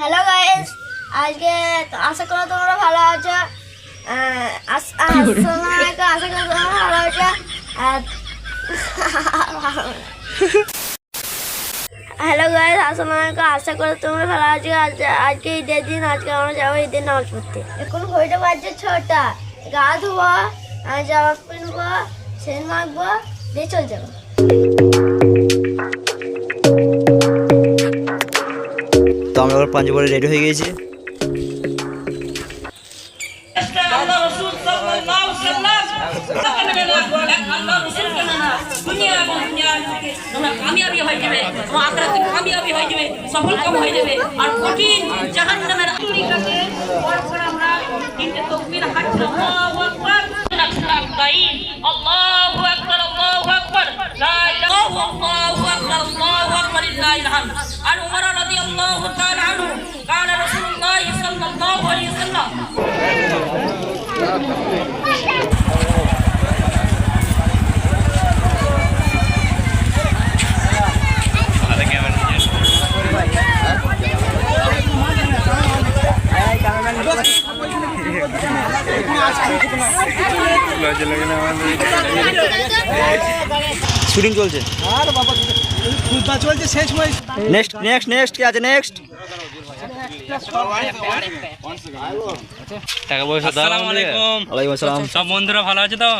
Hello guys আজকে আশা করি তোমরা ভালো আছো। আশা করি তোমরা ভালো আছো। হ্যালো গাইস আসসালামু আলাইকুম। আশা করি তোমরা ভালো আছো। আজ আজকে ঈদের দিন। আজকে আমরা যাব ঈদের নামাজ পড়তে এখন ঘড়িটা বাজছে ছটা। গা ধোবো জামা কিনবো সেন মাখবো দিয়ে চলে যাব। পরপর আমরা তিনটে তাকবীর হাঁটছি আল্লাহু আকবার আল্লাহু আকবার আল্লাহু আকবার শুটিং চলছে। শেষ সময় নেক্সট নেক্সট নেক্সট কি আছে নেক্সট টাকা পয়সা আসসালামু আলাইকুম ওয়ালাইকুম আসসালাম সব বন্ধুরা ভালো আছে তো?